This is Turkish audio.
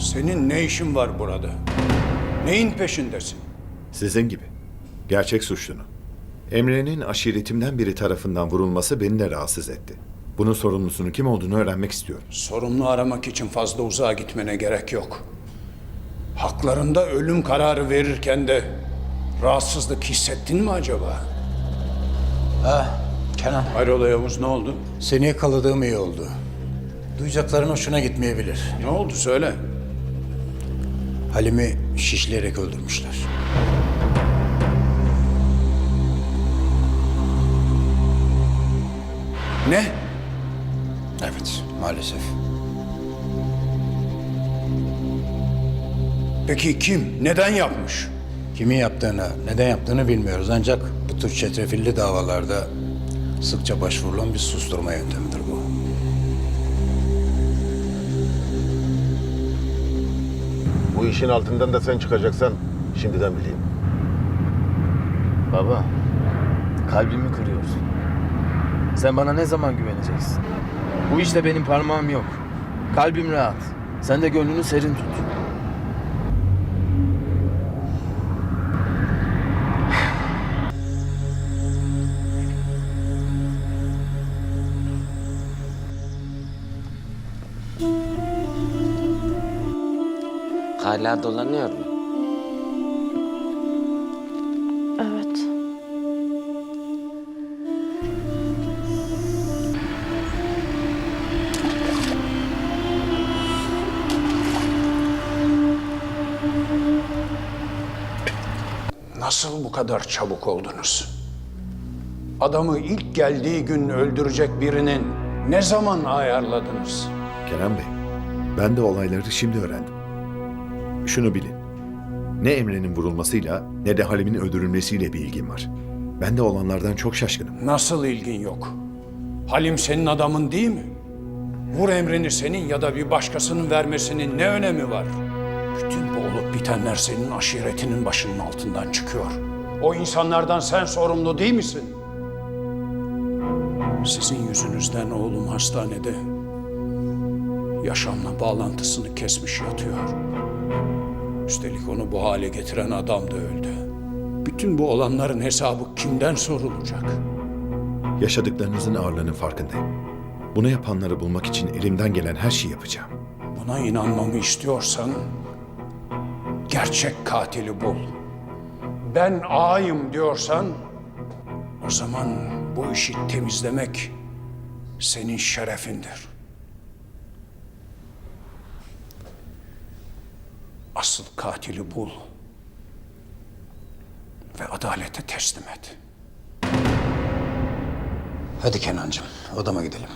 Senin ne işin var burada? Neyin peşindesin? Sizin gibi. Gerçek suçlunun. Emre'nin aşiretimden biri tarafından vurulması beni de rahatsız etti. Bunun sorumlusunun kim olduğunu öğrenmek istiyorum. Sorumlu aramak için fazla uzağa gitmene gerek yok. Haklarında ölüm kararı verirken de rahatsızlık hissettin mi acaba? Ha, Kenan. Hayrola Yavuz ne oldu? Seni yakaladığım iyi oldu. Duyacakların hoşuna gitmeyebilir. Ne oldu söyle. Halim'i şişleyerek öldürmüşler. Ne? Evet, maalesef. Peki kim? Neden yapmış? Kimin yaptığını, neden yaptığını bilmiyoruz. Ancak bu tür çetrefilli davalarda sıkça başvurulan bir susturma yöntemidir bu. Bu işin altından da sen çıkacaksan şimdiden bileyim. Baba, kalbimi kırıyorsun. Sen bana ne zaman güveneceksin? Bu işte benim parmağım yok. Kalbim rahat. Sen de gönlünü serin tut. Hala dolanıyor mu? Evet. Nasıl bu kadar çabuk oldunuz? Adamı ilk geldiği gün öldürecek birinin ne zaman ayarladınız? Kerem Bey, ben de olayları şimdi öğrendim. Şunu bilin. Ne Emre'nin vurulmasıyla ne de Halim'in öldürülmesiyle bir ilgim var. Ben de olanlardan çok şaşkınım. Nasıl ilgin yok? Halim senin adamın değil mi? Vur emrini senin ya da bir başkasının vermesinin ne önemi var? Bütün bu olup bitenler senin aşiretinin başının altından çıkıyor. O insanlardan sen sorumlu değil misin? Sizin yüzünüzden oğlum hastanede yaşamla bağlantısını kesmiş yatıyor. Üstelik onu bu hale getiren adam da öldü. Bütün bu olanların hesabı kimden sorulacak? Yaşadıklarınızın ağırlığının farkındayım. Bunu yapanları bulmak için elimden gelen her şeyi yapacağım. Buna inanmamı istiyorsan gerçek katili bul. Ben ağayım diyorsan o zaman bu işi temizlemek senin şerefindir. Asıl katili bul ve adalete teslim et. Hadi Kenancığım, odama gidelim.